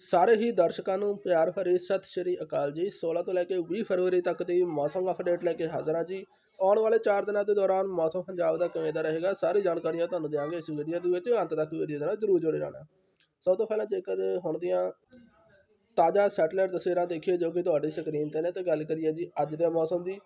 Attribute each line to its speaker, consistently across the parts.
Speaker 1: ਸਾਰੇ ਹੀ ਦਰਸ਼ਕਾਂ ਨੂੰ ਪਿਆਰ ਭਰੀ ਸਤਿ ਸ਼੍ਰੀ ਅਕਾਲ ਜੀ। 16 ਤੋਂ ਲੈ ਕੇ 20 ਫਰਵਰੀ ਤੱਕ ਦੀ ਮੌਸਮ ਅਪਡੇਟ ਲੈ ਕੇ ਹਾਜ਼ਰ ਹਾਂ ਜੀ। ਆਉਣ ਵਾਲੇ 4 ਦਿਨਾਂ ਦੇ ਦੌਰਾਨ ਮੌਸਮ ਪੰਜਾਬ ਦਾ ਕਿਵੇਂ ਦਾ ਰਹੇਗਾ, ਸਾਰੀ ਜਾਣਕਾਰੀਆਂ ਤੁਹਾਨੂੰ ਦਿਆਂਗੇ ਇਸ ਵੀਡੀਓ ਦੇ ਵਿੱਚ। ਅੰਤ ਤੱਕ ਵੀਡੀਓ ਦੇ ਨਾਲ ਜਰੂਰ ਜੁੜੇ ਰਹਿਣਾ। ਸਭ ਤੋਂ ਪਹਿਲਾਂ ਜੇਕਰ ਹੁਣ ਦੀਆਂ ਤਾਜ਼ਾ ਸੈਟੇਲਾਈਟ ਤਸਵੀਰਾਂ ਦੇਖੀਏ, ਜੋ ਕਿ ਤੁਹਾਡੀ ਸਕਰੀਨ ਤੇ ਨੇ, ਤੇ ਗੱਲ ਕਰੀਏ ਜੀ ਅੱਜ ਦੇ ਮੌਸਮ ਦੀ।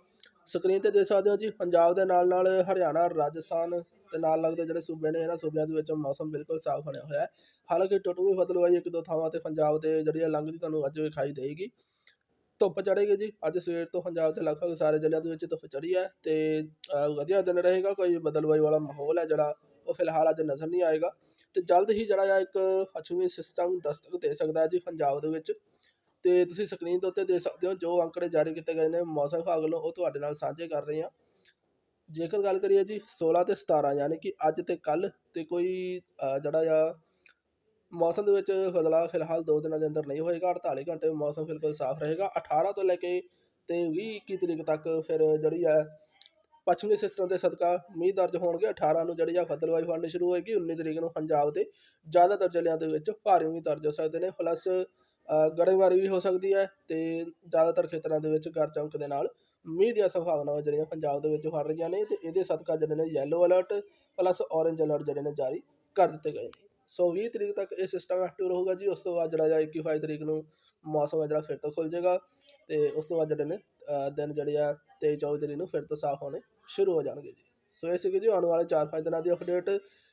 Speaker 1: ਸਕਰੀਨ ਤੇ ਦੇਖ ਸਕਦੇ ਹੋ ਜੀ, ਪੰਜਾਬ ਦੇ ਨਾਲ ਨਾਲ ਹਰਿਆਣਾ, ਰਾਜਸਥਾਨ ਤੇ ਨਾਲ ਲੱਗਦੇ ਜਿਹੜੇ ਸੂਬੇ ਨੇ ਇਹਨਾਂ ਸੂਬਿਆਂ ਦੇ ਵਿੱਚ ਮੌਸਮ ਬਿਲਕੁਲ ਸਾਫ਼ ਬਣਿਆ ਹੋਇਆ ਹੈ। ਹਾਲਾਂਕਿ ਟੁੱਟਵੀਂ ਬਦਲਵਾਈ ਇੱਕ ਦੋ ਥਾਵਾਂ ਤੇ ਪੰਜਾਬ ਤੇ ਜਿਹੜੀ ਆ ਲੰਘਦੀ ਤੁਹਾਨੂੰ ਅੱਜ ਵਿਖਾਈ ਦੇਗੀ। ਧੁੱਪ ਚੜ੍ਹੇਗੀ ਜੀ, ਅੱਜ ਸਵੇਰ ਤੋਂ ਪੰਜਾਬ ਦੇ ਲਗਭਗ ਸਾਰੇ ਜ਼ਿਲ੍ਹਿਆਂ ਦੇ ਵਿੱਚ ਧੁੱਪ ਚੜ੍ਹੀ ਹੈ ਤੇ ਵਧੀਆ ਦਿਨ ਰਹੇਗਾ, ਕੋਈ ਬਦਲਵਾਈ ਵਾਲਾ ਮਾਹੌਲ ਹੈ ਜਿਹੜਾ ਉਹ ਫਿਲਹਾਲ ਅੱਜ ਨਜ਼ਰ ਨਹੀਂ ਆਏਗਾ। ਤੇ ਜਲਦ ਹੀ ਜਿਹੜਾ ਆ ਇੱਕ ਪੱਛਮੀ ਸਿਸਟਮ ਦਸਤਕ ਦੇ ਸਕਦਾ ਹੈ ਜੀ ਪੰਜਾਬ ਦੇ ਵਿੱਚ। ਤੇ ਤੁਸੀਂ ਸਕਰੀਨ ਦੇ ਉੱਤੇ ਦੇਖ ਸਕਦੇ ਹੋ ਜੋ ਅੰਕੜੇ ਜਾਰੀ ਕੀਤੇ ਗਏ ਨੇ, ਮੌਸਮ ਵਿਭਾਗ ਵੱਲੋਂ ਉਹ ਤੁਹਾਡੇ ਨਾਲ ਸਾਂਝੇ ਕਰ ਰਹੇ ਹਾਂ। ਜੇਕਰ ਗੱਲ ਕਰੀਏ ਜੀ 16 ਤੇ 17 ਯਾਨੀ ਕਿ ਅੱਜ ਤੇ ਕੱਲ ਤੇ ਕੋਈ ਜਿਹੜਾ ਆ, ਮੌਸਮ ਦੇ ਵਿੱਚ ਬਦਲਾਅ ਫਿਲਹਾਲ ਦੋ ਦਿਨਾਂ ਦੇ ਅੰਦਰ ਨਹੀਂ ਹੋਏਗਾ 48 ਘੰਟੇ ਮੌਸਮ ਬਿਲਕੁਲ ਸਾਫ਼ ਰਹੇਗਾ। 18 ਤੋਂ ਲੈ ਕੇ ਤੇ 20 21 ਤਰੀਕ ਤੱਕ ਫਿਰ ਜਿਹੜੀ ਹੈ ਪੱਛਮੀ ਸਿਸਟਮ ਦੇ ਸਦਕਾ ਮੀਂਹ ਦਰਜ ਹੋਣਗੇ। 18 ਨੂੰ ਜਿਹੜੀ ਆ ਫਤਲਵਾਈ ਫੜਨੀ ਸ਼ੁਰੂ ਹੋਏਗੀ 19 ਤਰੀਕ ਨੂੰ ਪੰਜਾਬ ਦੇ ਜ਼ਿਆਦਾਤਰ ਜ਼ਿਲ੍ਹਿਆਂ ਦੇ ਵਿੱਚ ਭਾਰੀ ਮੀਂਹ ਦਰਜ ਹੋ ਸਕਦੇ ਨੇ। ਪਲੱਸ ਗੜੇਮਾਰੀ ਵੀ ਹੋ ਸਕਦੀ ਹੈ ਅਤੇ ਜ਼ਿਆਦਾਤਰ ਖੇਤਰਾਂ ਦੇ ਵਿੱਚ ਗੜ ਚਮਕ ਦੇ ਨਾਲ ਮੀਂਹ ਦੀਆਂ ਸੰਭਾਵਨਾਵਾਂ ਜਿਹੜੀਆਂ ਪੰਜਾਬ ਦੇ ਵਿੱਚ ਫੜ ਰਹੀਆਂ ਨੇ ਅਤੇ ਇਹਦੇ ਸਦਕਾ ਜਿਹੜੇ ਨੇ yellow alert plus orange alert ਜਿਹੜੇ ਨੇ ਜਾਰੀ ਕਰ ਦਿੱਤੇ ਗਏ ਨੇ। ਸੋ ਵੀਹ ਤਰੀਕ ਤੱਕ ਇਹ ਸਿਸਟਮ ਐਕਟਿਵ ਰਹੂਗਾ ਜੀ, ਉਸ ਤੋਂ ਬਾਅਦ ਜਿਹੜਾ ਆ 21 ਤਰੀਕ ਨੂੰ ਮੌਸਮ ਹੈ ਜਿਹੜਾ ਫਿਰ ਤੋਂ ਖੁੱਲ ਜਾਏਗਾ ਅਤੇ ਉਸ ਤੋਂ ਬਾਅਦ ਜਿਹੜੇ ਨੇ ਦਿਨ ਜਿਹੜੇ ਆ 23 24 ਤਰੀਕ ਨੂੰ ਫਿਰ ਤੋਂ ਸਾਫ਼ ਹੋਣੇ ਸ਼ੁਰੂ ਹੋ ਜਾਣਗੇ ਜੀ। ਸੋ ਇਹ ਸੀਗੀ ਜੀ ਆਉਣ ਵਾਲੇ 4-5 ਦਿਨਾਂ ਦੀ ਅਪਡੇਟ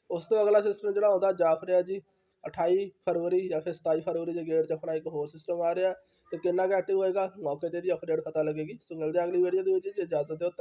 Speaker 1: ਉਸ ਤੋਂ ਅਗਲਾ ਸਿਸਟਮ ਜਿਹੜਾ ਆਉਂਦਾ ਜਾਫ ਰਿਹਾ ਜੀ 28 ਫਰਵਰੀ ਜਾਂ ਫਿਰ 27 ਫਰਵਰੀ ਦੇ ਗੇੜ 'ਚ ਆਪਣਾ ਇੱਕ ਹੋਰ ਸਿਸਟਮ ਆ ਰਿਹਾ ਅਤੇ ਕਿੰਨਾ ਕੁ ਐਕਟਿਵ ਹੋਏਗਾ? ਮੌਕੇ ਤੇ ਦੀ ਅਪਡੇਟ ਪਤਾ ਲੱਗੇਗੀ। ਸੋ ਮਿਲਦੇ ਹਾਂ ਅਗਲੀ ਵੀਡੀਓ ਦੇ ਵਿੱਚ ਜੇ। ਇਜਾਜ਼ਤ ਦਿਓ। ਧੰਨਵਾਦ।